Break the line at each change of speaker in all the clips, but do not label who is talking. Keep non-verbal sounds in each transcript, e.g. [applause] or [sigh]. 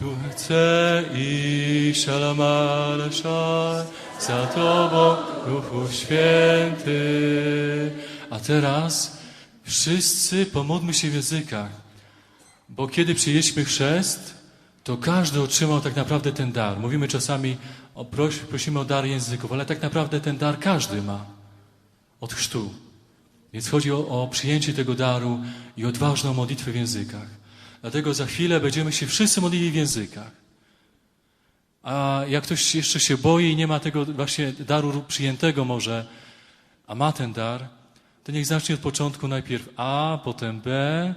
Tu chcę iść, alamaleszaj, za Tobą, Duchu Święty. A teraz wszyscy pomódlmy się w językach, bo kiedy przyjęliśmy chrzest, to każdy otrzymał tak naprawdę ten dar. Mówimy czasami, o, proś, prosimy o dar języków, ale tak naprawdę ten dar każdy ma od chrztu. Więc chodzi o, o przyjęcie tego daru i odważną modlitwę w językach. Dlatego za chwilę będziemy się wszyscy modlili w językach. A jak ktoś jeszcze się boi i nie ma tego właśnie daru przyjętego może, a ma ten dar, to niech zacznie od początku najpierw A, potem B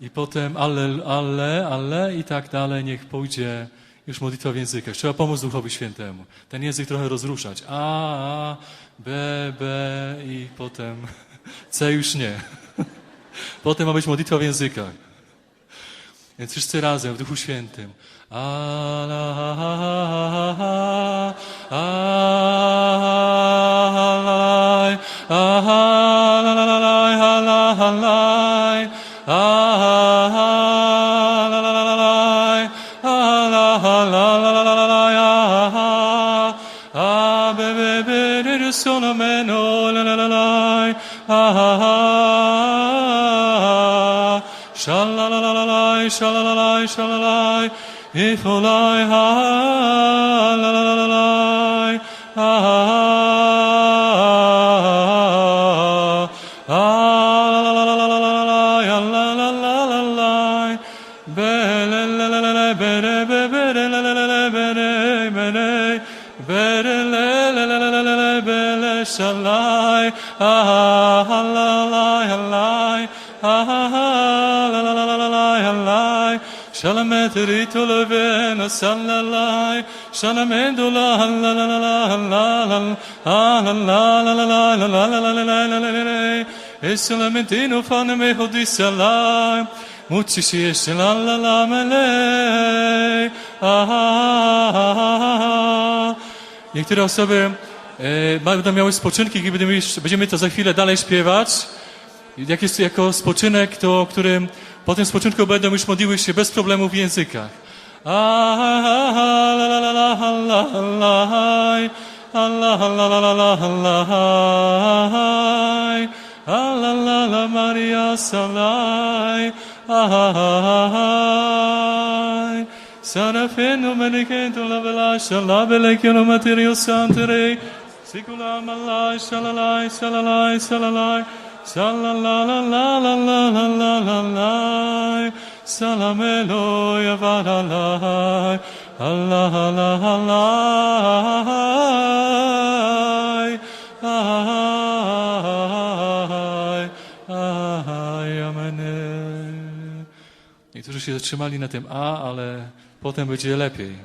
i potem ale, ale, ale i tak dalej. Niech pójdzie już modlitwa w językach. Trzeba pomóc Duchowi Świętemu. Ten język trochę rozruszać. A, A, B, B i potem C już nie. [laughs] Potem ma być modlitwa w językach. Więc wszyscy razem w Duchu Świętym. Alaj, alalaj, alalaj, alalaj, alalaj, ah, be, be, be, de, de, sono, meno, lalalai, ah, Shalalalalai, shalalalai, shalalai, Icholai, ha, la, la, la, la, ha, ha, la, la, la, la, la, la, la, la, la, la, la, Bele, le, le, le, le, bere, be, bere, le, le, le, le, bere, bere, bere, le, le, le, le, le, le, bele, shalai, ha, ha, la, la, la, la, halai, shalameterito levena, salalai, shalamendula, halalala, halala, halalala, halalala, e solamentino fanno me hodisalai, Muci si jeszcze la la la mele. Ah, ah, ah, ah. Niektóre osoby e, będą miały spoczynki i będziemy to za chwilę dalej śpiewać. Jak jest jako spoczynek, to którym po tym spoczynku będą już modliły się bez problemu w językach. Ah, ah, ah, la la la la la la Maria salai. Ah, ah, ah, ah. Sarafeno menekento la vela shalabele kino materio santere. Sicula malai shalalai shalalai shalalai. Shalalala la la la la la la la. Salamelo yavalalai. Allah Allah Allah. Ai, ai, amen. Niektórzy się zatrzymali na tym A, ale potem będzie lepiej.